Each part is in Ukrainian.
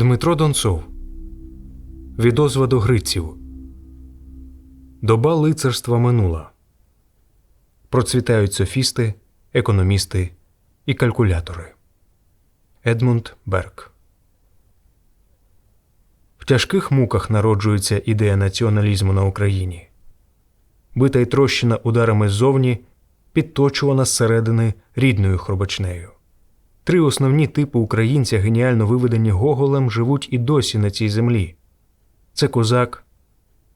Дмитро Донцов Відозва до Гриців Доба лицарства минула. Процвітають софісти, економісти і калькулятори. Едмунд Берг В тяжких муках народжується ідея націоналізму на Україні. Бита й трощена ударами ззовні, підточувана зсередини рідною хробачнею. Три основні типи українця, геніально виведені Гоголем, живуть і досі на цій землі. Це козак,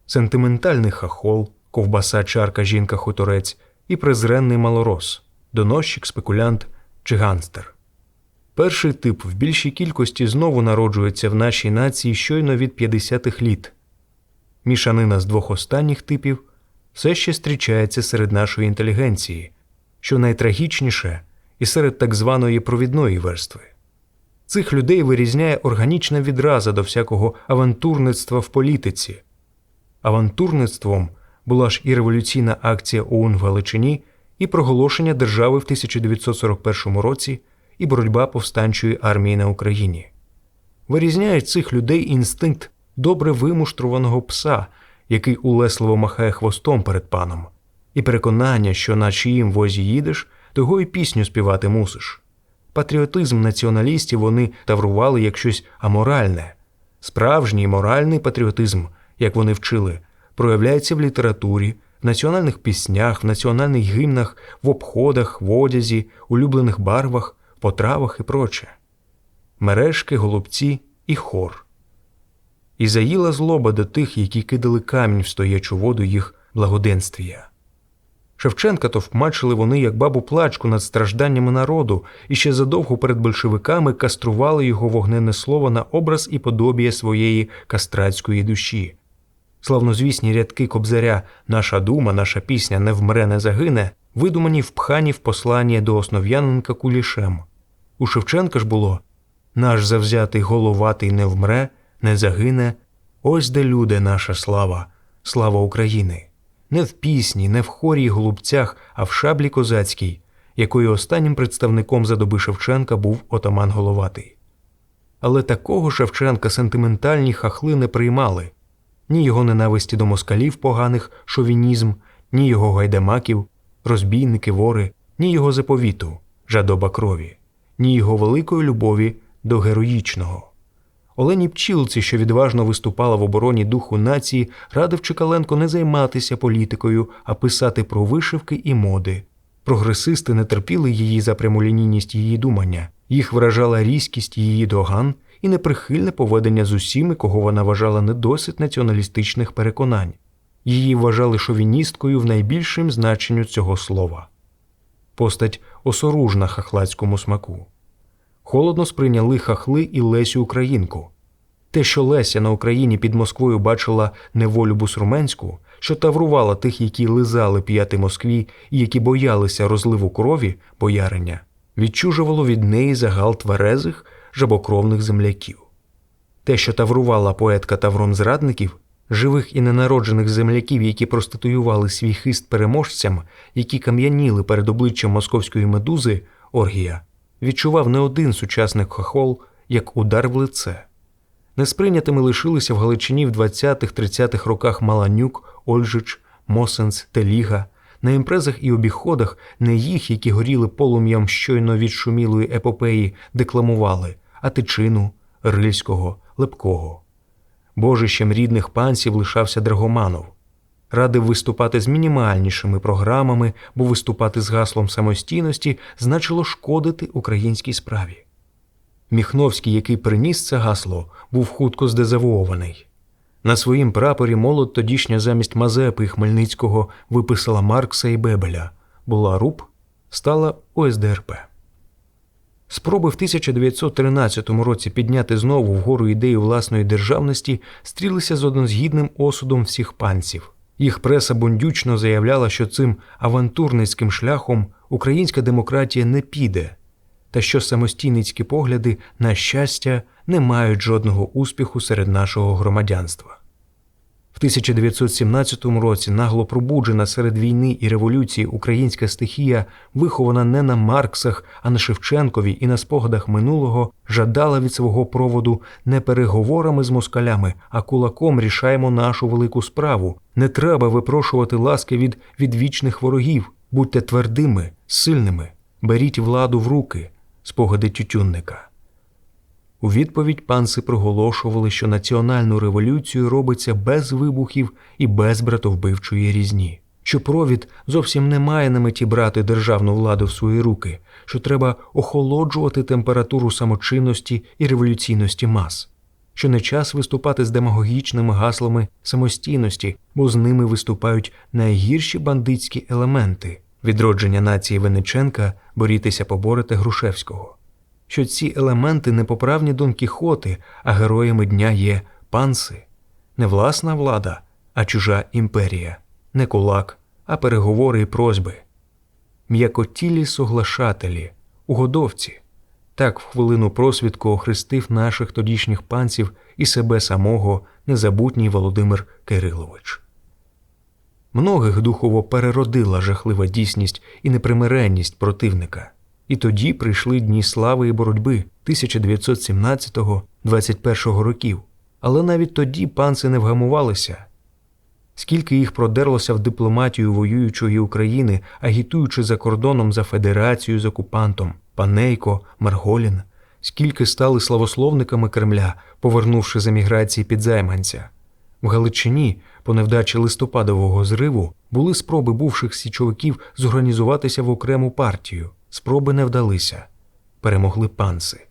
сентиментальний хахол, ковбаса, чарка, жінка, хуторець і презренний малорос, доносчик, спекулянт чи ганстер. Перший тип в більшій кількості знову народжується в нашій нації щойно від 50-х літ. Мішанина з двох останніх типів все ще зустрічається серед нашої інтелігенції, що найтрагічніше і серед так званої провідної верстви. Цих людей вирізняє органічна відраза до всякого авантурництва в політиці. Авантурництвом була ж і революційна акція ОУН в Галичині, і проголошення держави в 1941 році, і боротьба повстанчої армії на Україні. Вирізняє цих людей інстинкт добре вимуштрованого пса, який улесливо махає хвостом перед паном, і переконання, що на чиїм возі їдеш, того й пісню співати мусиш. Патріотизм націоналістів вони таврували як щось аморальне. Справжній моральний патріотизм, як вони вчили, проявляється в літературі, в національних піснях, в національних гімнах, в обходах, в одязі, улюблених барвах, потравах і проче. Мережки, голубці і хор. І заїла злоба до тих, які кидали камінь в стоячу воду їх благоденствія. Шевченка товкмачили вони як бабу плачку над стражданнями народу і ще задовго перед большевиками кастрували його вогненне слово на образ і подобіє своєї кастратської душі. Славнозвісні рядки кобзаря Наша дума, наша пісня не вмре, не загине, видумані впхані в послання до основ'яненка кулішем. У Шевченка ж було наш завзятий головатий не вмре, не загине. Ось де люди наша слава, слава України не в пісні, не в хорі й голубцях, а в шаблі козацькій, якою останнім представником за доби Шевченка був отаман Головатий. Але такого Шевченка сентиментальні хахли не приймали ні його ненависті до москалів поганих шовінізм, ні його гайдамаків, розбійники, вори, ні його заповіту, жадоба крові, ні його великої любові до героїчного. Олені Пчілці, що відважно виступала в обороні духу нації, радив Чекаленко не займатися політикою, а писати про вишивки і моди. Прогресисти не терпіли її за прямолінійність її думання, їх вражала різкість її доган і неприхильне поведення з усіми, кого вона вважала недосить націоналістичних переконань. Її вважали шовіністкою в найбільшим значенню цього слова. Постать осоружна хахлацькому смаку холодно сприйняли хахли і Лесю Українку. Те, що Леся на Україні під Москвою бачила неволю бусурменську, що таврувала тих, які лизали п'яти Москві і які боялися розливу крові бояриня, відчужувало від неї загал тверезих жабокровних земляків. Те, що таврувала поетка тавром зрадників, живих і ненароджених земляків, які проституювали свій хист переможцям, які кам'яніли перед обличчям московської медузи, оргія відчував не один сучасник хохол як удар в лице. Несприйнятими лишилися в Галичині в 20-30-х роках Маланюк, Ольжич, Мосенц, Теліга. На імпрезах і обіходах не їх, які горіли полум'ям щойно від шумілої епопеї, декламували, а тичину, Рильського, Лепкого. Божищем рідних панців лишався Драгоманов радив виступати з мінімальнішими програмами, бо виступати з гаслом самостійності значило шкодити українській справі. Міхновський, який приніс це гасло, був хутко здезавуований. На своїм прапорі молод тодішня замість Мазепи і Хмельницького виписала Маркса і Бебеля, була РУП, стала ОСДРП. Спроби в 1913 році підняти знову вгору ідею власної державності стрілися з однозгідним осудом всіх панців. Їх преса бундючно заявляла, що цим авантурницьким шляхом українська демократія не піде, та що самостійницькі погляди, на щастя, не мають жодного успіху серед нашого громадянства. В 1917 році нагло пробуджена серед війни і революції українська стихія, вихована не на Марксах, а на Шевченкові і на спогадах минулого, жадала від свого проводу не переговорами з москалями, а кулаком рішаємо нашу велику справу. Не треба випрошувати ласки від відвічних ворогів. Будьте твердими, сильними, беріть владу в руки, спогади тютюнника. У відповідь панси проголошували, що національну революцію робиться без вибухів і без братовбивчої різні, що провід зовсім не має на меті брати державну владу в свої руки, що треба охолоджувати температуру самочинності і революційності мас, що не час виступати з демагогічними гаслами самостійності, бо з ними виступають найгірші бандитські елементи. Відродження нації Вениченка борітися поборити Грушевського що ці елементи не поправні Дон Кіхоти, а героями дня є панси, не власна влада, а чужа імперія, не кулак, а переговори і просьби, м'якотілі соглашателі, угодовці. Так в хвилину просвідку охрестив наших тодішніх панців і себе самого незабутній Володимир Кирилович. Многих духово переродила жахлива дійсність і непримиренність противника. І тоді прийшли дні слави і боротьби 1917-21 років. Але навіть тоді панці не вгамувалися. Скільки їх продерлося в дипломатію воюючої України, агітуючи за кордоном за федерацію з окупантом, Панейко, Марголін, скільки стали славословниками Кремля, повернувши з еміграції підзайманця. В Галичині, по невдачі листопадового зриву, були спроби бувших січовиків зорганізуватися в окрему партію. Спроби не вдалися, перемогли панси.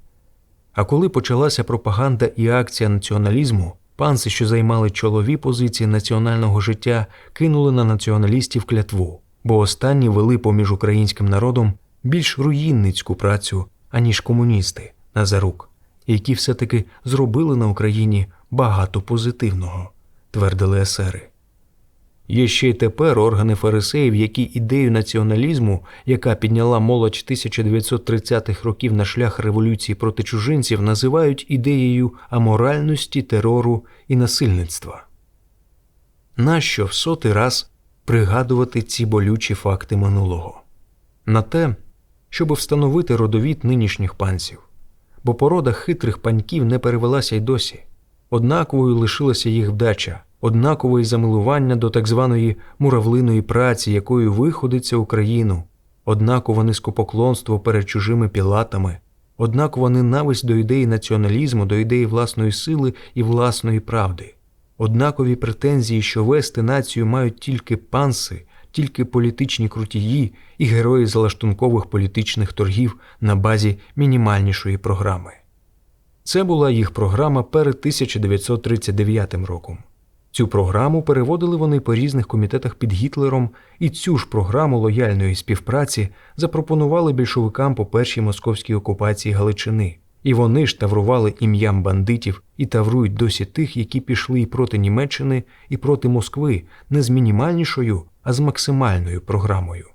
А коли почалася пропаганда і акція націоналізму, панси, що займали чолові позиції національного життя, кинули на націоналістів клятву, бо останні вели поміж українським народом більш руїнницьку працю, аніж комуністи Назарук, які все-таки зробили на Україні багато позитивного, твердили есери. Є ще й тепер органи фарисеїв, які ідею націоналізму, яка підняла молодь 1930-х років на шлях революції проти чужинців, називають ідеєю аморальності, терору і насильництва. Нащо в сотий раз пригадувати ці болючі факти минулого? На те, щоб встановити родовід нинішніх панців, бо порода хитрих паньків не перевелася й досі, однаковою лишилася їх вдача однакове замилування до так званої муравлиної праці, якою виходиться Україну, однакове низькопоклонство перед чужими пілатами, однакова ненависть до ідеї націоналізму, до ідеї власної сили і власної правди, однакові претензії, що вести націю мають тільки панси. Тільки політичні крутії і герої залаштункових політичних торгів на базі мінімальнішої програми. Це була їх програма перед 1939 роком. Цю програму переводили вони по різних комітетах під Гітлером, і цю ж програму лояльної співпраці запропонували більшовикам по першій московській окупації Галичини. І вони ж таврували ім'ям бандитів і таврують досі тих, які пішли і проти Німеччини, і проти Москви не з мінімальнішою, а з максимальною програмою.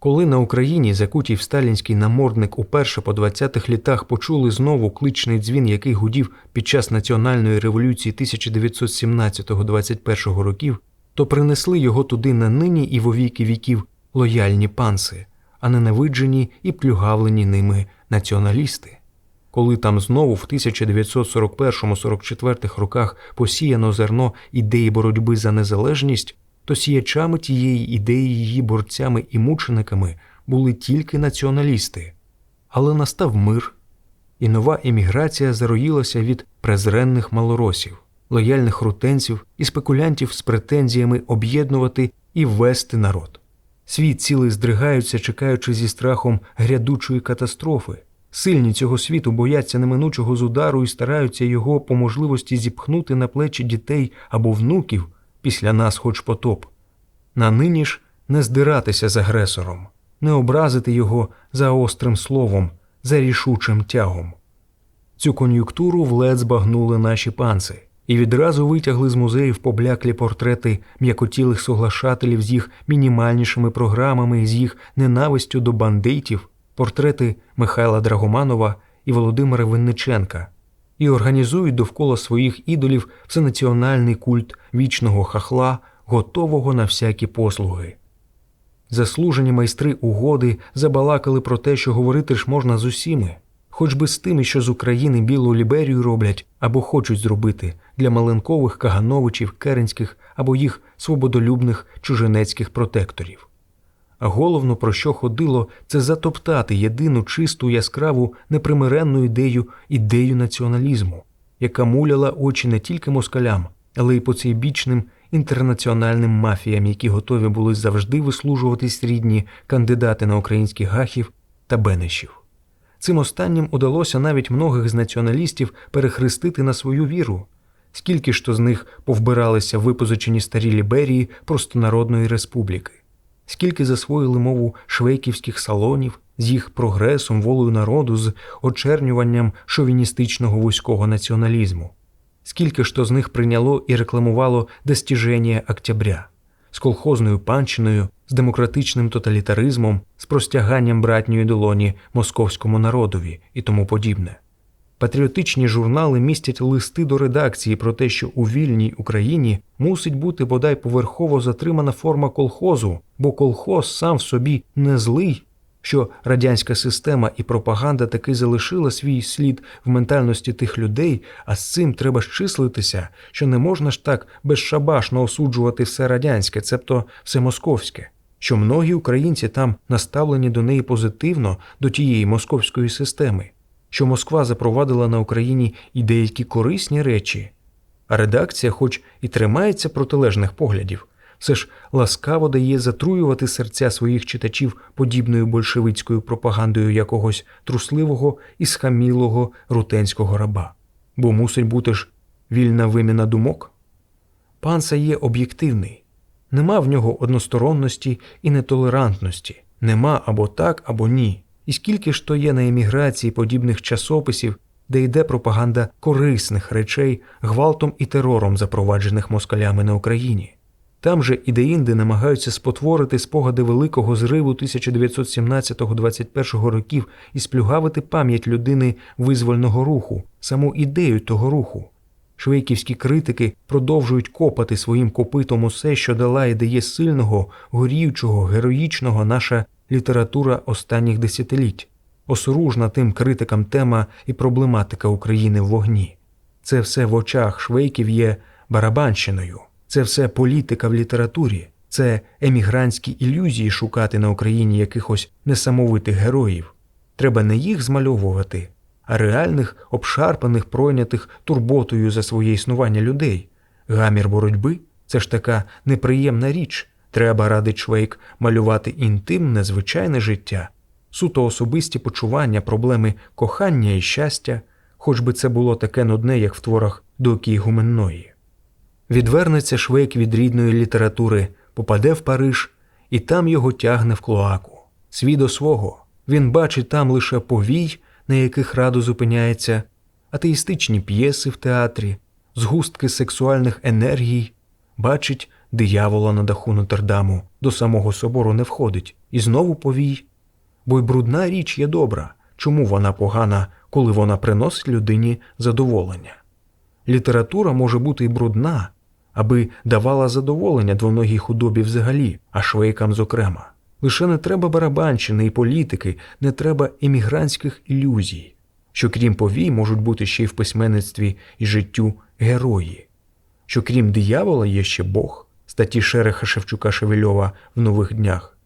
Коли на Україні закутій в сталінський намордник уперше по 20-х літах почули знову кличний дзвін, який гудів під час національної революції 1917-21 років, то принесли його туди на нині і вовіки віків лояльні панси, а ненавиджені і плюгавлені ними націоналісти. Коли там знову в 1941-44 роках посіяно зерно ідеї боротьби за незалежність то сіячами тієї ідеї її борцями і мучениками були тільки націоналісти. Але настав мир, і нова еміграція зароїлася від презренних малоросів, лояльних рутенців і спекулянтів з претензіями об'єднувати і ввести народ. Світ цілий здригаються, чекаючи зі страхом грядучої катастрофи. Сильні цього світу бояться неминучого з удару і стараються його по можливості зіпхнути на плечі дітей або внуків після нас хоч потоп. На нині ж не здиратися з агресором, не образити його за острим словом, за рішучим тягом. Цю кон'юнктуру влед збагнули наші панци і відразу витягли з музеїв побляклі портрети м'якотілих соглашателів з їх мінімальнішими програмами з їх ненавистю до бандитів, портрети Михайла Драгоманова і Володимира Винниченка, і організують довкола своїх ідолів всенаціональний культ вічного хахла, готового на всякі послуги. Заслужені майстри угоди забалакали про те, що говорити ж можна з усіми, хоч би з тими, що з України білу ліберію роблять або хочуть зробити для маленкових кагановичів, керенських або їх свободолюбних чужинецьких протекторів. Головно, про що ходило, це затоптати єдину чисту яскраву непримиренну ідею ідею націоналізму, яка муляла очі не тільки москалям, але й поцейбічним інтернаціональним мафіям, які готові були завжди вислужуватись рідні кандидати на українських гахів та бенешів. Цим останнім удалося навіть многих з націоналістів перехрестити на свою віру. Скільки ж то з них повбиралися випозичені старі ліберії простонародної республіки, скільки засвоїли мову швейківських салонів з їх прогресом, волею народу, з очернюванням шовіністичного вузького націоналізму, скільки ж то з них прийняло і рекламувало достіження Октября з колхозною панщиною, з демократичним тоталітаризмом, з простяганням братньої долоні московському народові і тому подібне. Патріотичні журнали містять листи до редакції про те, що у вільній Україні мусить бути бодай поверхово затримана форма колхозу, бо колхоз сам в собі не злий, що радянська система і пропаганда таки залишила свій слід в ментальності тих людей, а з цим треба щислитися, що не можна ж так безшабашно осуджувати все радянське, цебто все московське, що многі українці там наставлені до неї позитивно до тієї московської системи що Москва запровадила на Україні і деякі корисні речі, а редакція, хоч і тримається протилежних поглядів, все ж ласкаво дає затруювати серця своїх читачів подібною большевицькою пропагандою якогось трусливого і схамілого рутенського раба, бо мусить бути ж вільна виміна думок. Панса є об'єктивний, нема в нього односторонності і нетолерантності, нема або так, або ні. І скільки ж то є на еміграції подібних часописів, де йде пропаганда корисних речей гвалтом і терором, запроваджених москалями на Україні. Там же і деінде намагаються спотворити спогади великого зриву 1917-21 років і сплюгавити пам'ять людини визвольного руху, саму ідею того руху. Швейківські критики продовжують копати своїм копитом усе, що дала і дає сильного, горіючого, героїчного наша література останніх десятиліть, осоружна тим критикам тема і проблематика України в вогні. Це все в очах швейків є барабанщиною, це все політика в літературі, це емігрантські ілюзії шукати на Україні якихось несамовитих героїв. Треба не їх змальовувати, а реальних, обшарпаних, пройнятих турботою за своє існування людей. Гамір боротьби це ж така неприємна річ, Треба, радить Швейк, малювати інтимне, звичайне життя, суто особисті почування, проблеми кохання і щастя, хоч би це було таке нудне, як в творах Докі Гуменної. Відвернеться Швейк від рідної літератури, попаде в Париж, і там його тягне в клоаку. Свій до свого. Він бачить там лише повій, на яких радо зупиняється, атеїстичні п'єси в театрі, згустки сексуальних енергій, бачить диявола на даху Нотр-Даму до самого собору не входить, і знову повій. Бо й брудна річ є добра, чому вона погана, коли вона приносить людині задоволення. Література може бути й брудна, аби давала задоволення двоногій худобі взагалі, а швейкам зокрема. Лише не треба барабанщини і політики, не треба емігрантських ілюзій, що крім повій можуть бути ще й в письменництві і життю герої, що крім диявола є ще Бог статті Шереха Шевчука Шевельова в нових днях.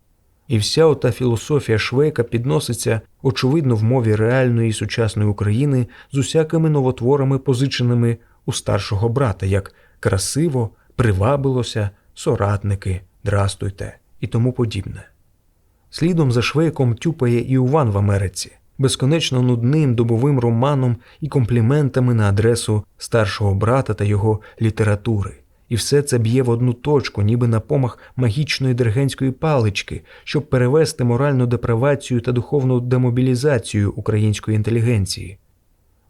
І вся ота філософія Швейка підноситься, очевидно, в мові реальної і сучасної України з усякими новотворами, позиченими у старшого брата, як красиво, привабилося, соратники, драстуйте і тому подібне. Слідом за Швейком тюпає і Уван в Америці, безконечно нудним добовим романом і компліментами на адресу старшого брата та його літератури. І все це б'є в одну точку, ніби на помах магічної диригентської палички, щоб перевести моральну депривацію та духовну демобілізацію української інтелігенції.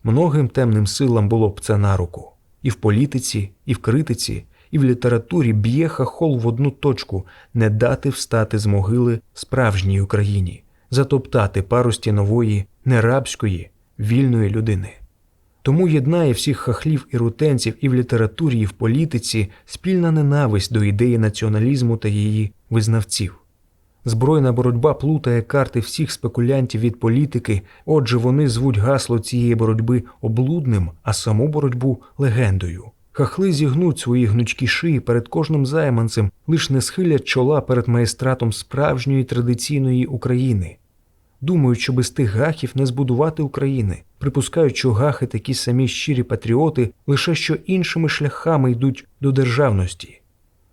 Многим темним силам було б це на руку і в політиці, і в критиці, і в літературі б'є хахол в одну точку не дати встати з могили справжній Україні, затоптати парості нової, нерабської, вільної людини. Тому єднає всіх хахлів і рутенців і в літературі, і в політиці спільна ненависть до ідеї націоналізму та її визнавців. Збройна боротьба плутає карти всіх спекулянтів від політики, отже, вони звуть гасло цієї боротьби облудним, а саму боротьбу легендою. Хахли зігнуть свої гнучкі шиї перед кожним займанцем, лиш не схилять чола перед майстратом справжньої традиційної України. Думають, що без тих гахів не збудувати України, припускають, що гахи такі самі щирі патріоти, лише що іншими шляхами йдуть до державності.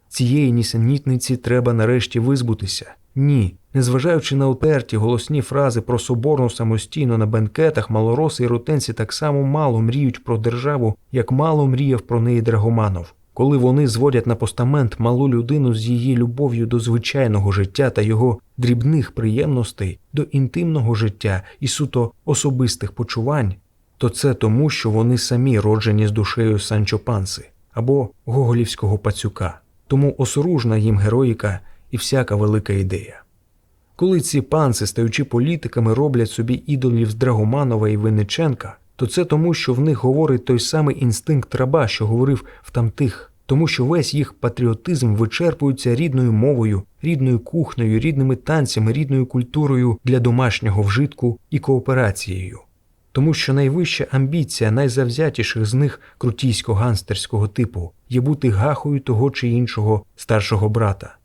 Цієї нісенітниці треба нарешті визбутися. Ні, незважаючи на утерті голосні фрази про соборну самостійно на бенкетах, малороси і рутенці так само мало мріють про державу, як мало мріяв про неї Драгоманов. Коли вони зводять на постамент малу людину з її любов'ю до звичайного життя та його дрібних приємностей, до інтимного життя і суто особистих почувань, то це тому, що вони самі роджені з душею Санчо Панси або Гоголівського пацюка, тому осоружна їм героїка і всяка велика ідея. Коли ці панци, стаючи політиками, роблять собі ідолів з Драгоманова і Винниченка, то це тому, що в них говорить той самий інстинкт раба, що говорив в тамтих, тому що весь їх патріотизм вичерпується рідною мовою, рідною кухнею, рідними танцями, рідною культурою для домашнього вжитку і кооперацією. Тому що найвища амбіція найзавзятіших з них крутійсько-ганстерського типу є бути гахою того чи іншого старшого брата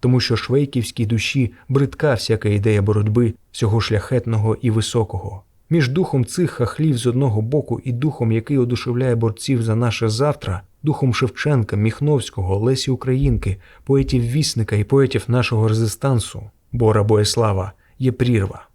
тому що швейківській душі бридка всяка ідея боротьби всього шляхетного і високого. Між духом цих хахлів з одного боку і духом, який одушевляє борців за наше завтра, духом Шевченка, Міхновського, Лесі Українки, поетів вісника і поетів нашого резистансу, Бора Боєслава, є прірва.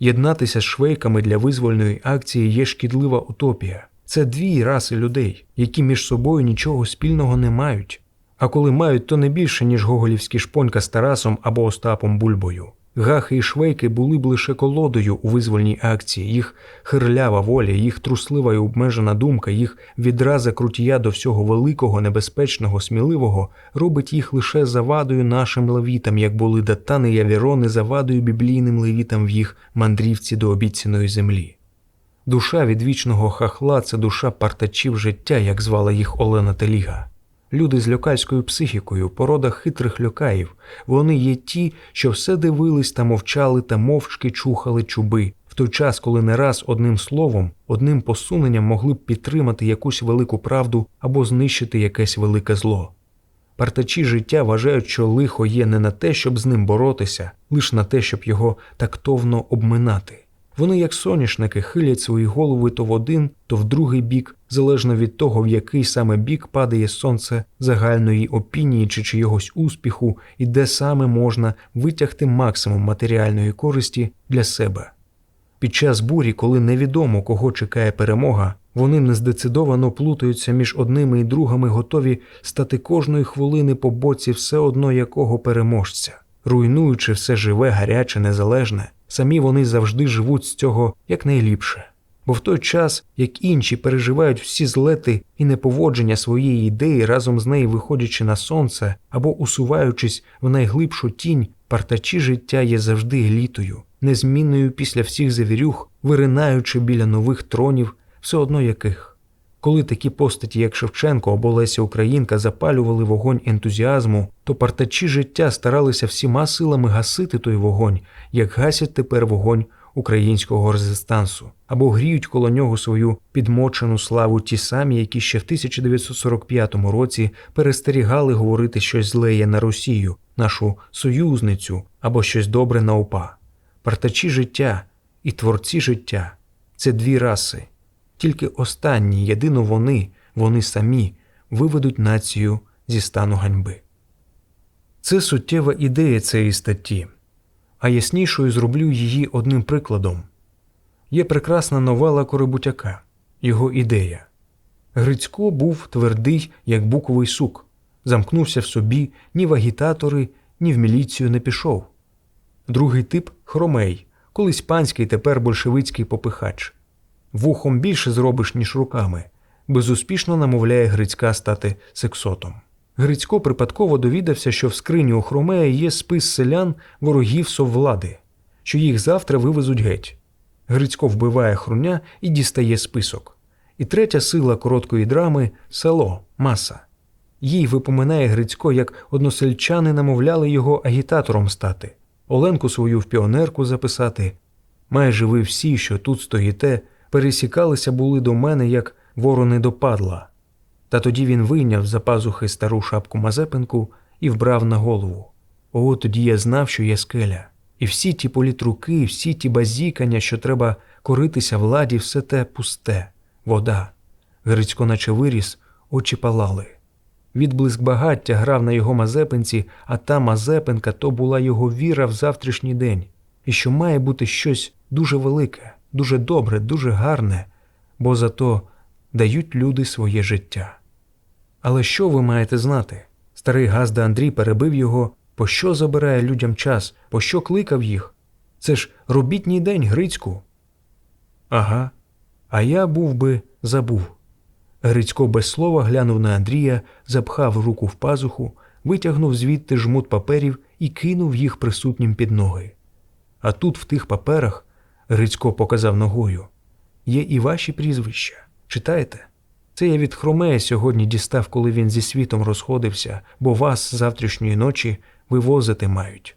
Єднатися з швейками для визвольної акції є шкідлива утопія. Це дві раси людей, які між собою нічого спільного не мають, а коли мають, то не більше, ніж гоголівські шпонька з Тарасом або Остапом Бульбою. Гахи і швейки були б лише колодою у визвольній акції, їх хирлява воля, їх труслива і обмежена думка, їх відраза крутія до всього великого, небезпечного, сміливого робить їх лише завадою нашим левітам, як були датани і авірони завадою біблійним левітам в їх мандрівці до обіцяної землі. Душа відвічного хахла це душа партачів життя, як звала їх Олена Теліга. Люди з льокальською психікою, порода хитрих льокаїв, вони є ті, що все дивились та мовчали та мовчки чухали чуби, в той час, коли не раз одним словом, одним посуненням могли б підтримати якусь велику правду або знищити якесь велике зло. Партачі життя вважають, що лихо є не на те, щоб з ним боротися, лише на те, щоб його тактовно обминати. Вони, як соняшники, хилять свої голови то в один, то в другий бік, залежно від того, в який саме бік падає сонце загальної опінії чи чийогось успіху, і де саме можна витягти максимум матеріальної користі для себе. Під час бурі, коли невідомо кого чекає перемога, вони нездецидовано плутаються між одними і другими, готові стати кожної хвилини по боці все одно якого переможця, руйнуючи все живе, гаряче, незалежне. Самі вони завжди живуть з цього якнайліпше. Бо в той час, як інші переживають всі злети і неповодження своєї ідеї, разом з нею виходячи на сонце або усуваючись в найглибшу тінь, партачі життя є завжди елітою, незмінною після всіх завірюх, виринаючи біля нових тронів, все одно яких. Коли такі постаті, як Шевченко або Леся Українка, запалювали вогонь ентузіазму, то партачі життя старалися всіма силами гасити той вогонь, як гасять тепер вогонь українського резистансу, або гріють коло нього свою підмочену славу ті самі, які ще в 1945 році перестерігали говорити щось злеє на Росію, нашу союзницю або щось добре на ОПА. Партачі життя і творці життя це дві раси. Тільки останні, єдино вони, вони самі виведуть націю зі стану ганьби. Це суттєва ідея цієї статті, а яснішою зроблю її одним прикладом. Є прекрасна новела Корибутяка, його ідея. Грицько був твердий, як буковий сук, замкнувся в собі, ні в агітатори, ні в міліцію не пішов. Другий тип хромей, колись панський, тепер большевицький попихач вухом більше зробиш, ніж руками, безуспішно намовляє Грицька стати сексотом. Грицько припадково довідався, що в скрині у Хромея є спис селян ворогів соввлади, що їх завтра вивезуть геть. Грицько вбиває хруня і дістає список. І третя сила короткої драми село, маса. Їй випоминає Грицько, як односельчани намовляли його агітатором стати, Оленку свою в піонерку записати. Майже ви всі, що тут стоїте, пересікалися були до мене, як ворони до падла. Та тоді він вийняв за пазухи стару шапку Мазепинку і вбрав на голову. О, тоді я знав, що є скеля. І всі ті політруки, всі ті базікання, що треба коритися владі, все те пусте, вода. Грицько наче виріс, очі палали. Відблиск багаття грав на його Мазепинці, а та Мазепинка то була його віра в завтрашній день, і що має бути щось дуже велике, дуже добре, дуже гарне, бо зато дають люди своє життя. Але що ви маєте знати? Старий Газда Андрій перебив його, по що забирає людям час, по що кликав їх? Це ж робітній день Грицьку. Ага, а я був би забув. Грицько без слова глянув на Андрія, запхав руку в пазуху, витягнув звідти жмут паперів і кинув їх присутнім під ноги. А тут, в тих паперах, Грицько показав ногою, є і ваші прізвища. Читаєте? Це я від Хромея сьогодні дістав, коли він зі світом розходився, бо вас з завтрашньої ночі вивозити мають.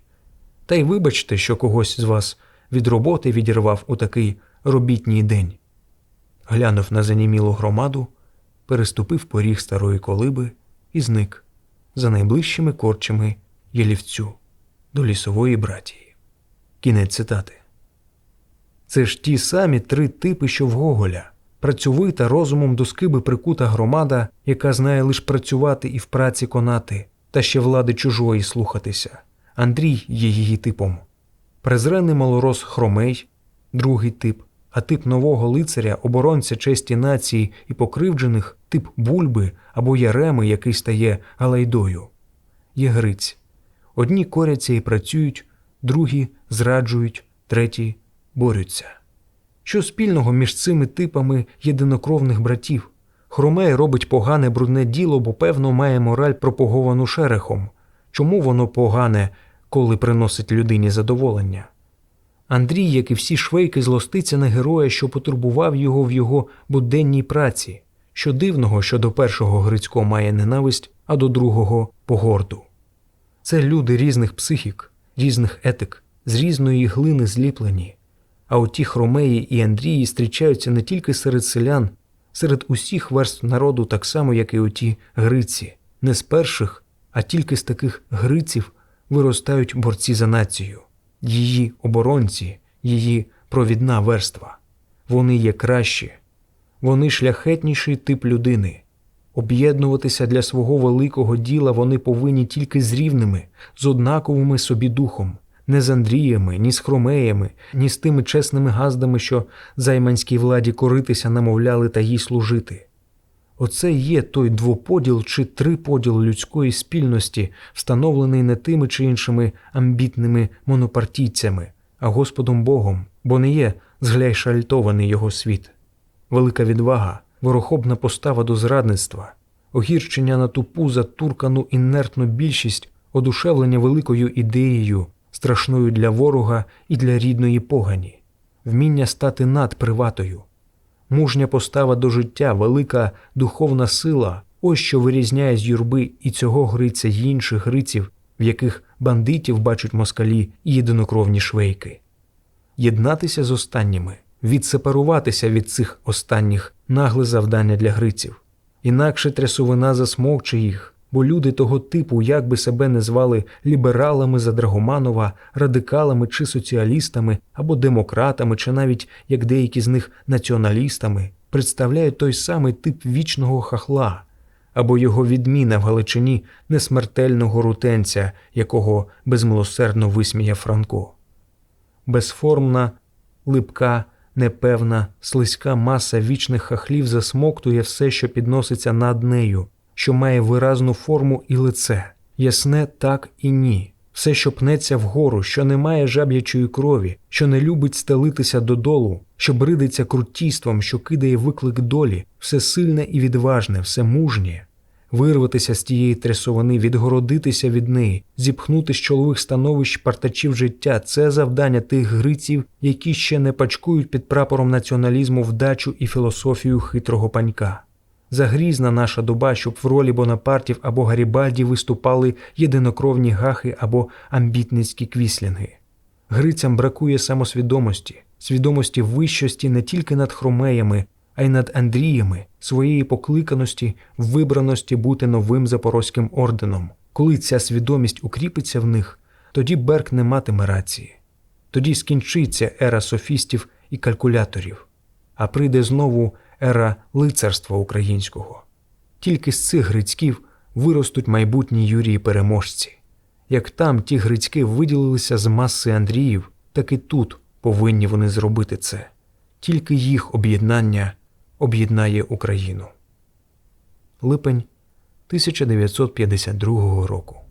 Та й вибачте, що когось з вас від роботи відірвав у такий робітній день. Глянув на занімілу громаду, переступив поріг старої колиби і зник за найближчими корчами Єлівцю до лісової братії. Кінець цитати. Це ж ті самі три типи, що в Гоголя. Працьовита розумом до скиби прикута громада, яка знає лиш працювати і в праці конати, та ще влади чужої слухатися. Андрій є її типом. Презрений малорос Хромей, другий тип, а тип нового лицаря, оборонця честі нації і покривджених тип бульби або яреми, який стає галайдою. Є Гриць. Одні коряться і працюють, другі зраджують, треті борються. Що спільного між цими типами єдинокровних братів? Хромей робить погане брудне діло, бо певно має мораль пропаговану шерехом. Чому воно погане, коли приносить людині задоволення? Андрій, як і всі швейки, злоститься на героя, що потурбував його в його буденній праці. Що дивного, що до першого Грицько має ненависть, а до другого погорду. Це люди різних психік, різних етик, з різної глини зліплені. А оті Хромеї і Андрії зустрічаються не тільки серед селян, серед усіх верств народу, так само, як і оті Гриці. Не з перших, а тільки з таких Гриців виростають борці за націю, її оборонці, її провідна верства. Вони є кращі, вони шляхетніший тип людини. Об'єднуватися для свого великого діла вони повинні тільки з рівними, з однаковими собі духом не з Андріями, ні з Хромеями, ні з тими чесними газдами, що займанській владі коритися намовляли та їй служити. Оце є той двоподіл чи триподіл людської спільності, встановлений не тими чи іншими амбітними монопартійцями, а Господом Богом, бо не є згляйшальтований його світ. Велика відвага, ворохобна постава до зрадництва, огірчення на тупу затуркану інертну більшість, одушевлення великою ідеєю, страшною для ворога і для рідної погані, вміння стати над приватою, мужня постава до життя, велика духовна сила ось що вирізняє з юрби і цього гриця й інших гриців, в яких бандитів бачать москалі і єдинокровні швейки. Єднатися з останніми, відсепаруватися від цих останніх нагле завдання для гриців, інакше трясовина засмовче їх бо люди того типу, як би себе не звали лібералами за Драгоманова, радикалами чи соціалістами, або демократами, чи навіть як деякі з них націоналістами, представляють той самий тип вічного хахла, або його відміна в Галичині несмертельного рутенця, якого безмилосердно висміяв Франко. Безформна, липка, непевна, слизька маса вічних хахлів засмоктує все, що підноситься над нею що має виразну форму і лице, ясне так і ні, все, що пнеться вгору, що не має жаб'ячої крові, що не любить стелитися додолу, що бридиться крутійством, що кидає виклик долі, все сильне і відважне, все мужнє, вирватися з тієї трясовини, відгородитися від неї, зіпхнути з чолових становищ партачів життя це завдання тих гриців, які ще не пачкують під прапором націоналізму вдачу і філософію хитрого панька. Загрізна наша доба, щоб в ролі Бонапартів або Гарібальді виступали єдинокровні гахи або амбітницькі квіслінги. Грицям бракує самосвідомості, свідомості вищості не тільки над хромеями, а й над Андріями, своєї покликаності, вибраності бути новим запорозьким орденом. Коли ця свідомість укріпиться в них, тоді Берк не матиме рації. Тоді скінчиться ера софістів і калькуляторів, а прийде знову ера лицарства українського. Тільки з цих грицьків виростуть майбутні Юрії переможці. Як там ті грицьки виділилися з маси Андріїв, так і тут повинні вони зробити це. Тільки їх об'єднання об'єднає Україну. Липень 1952 року.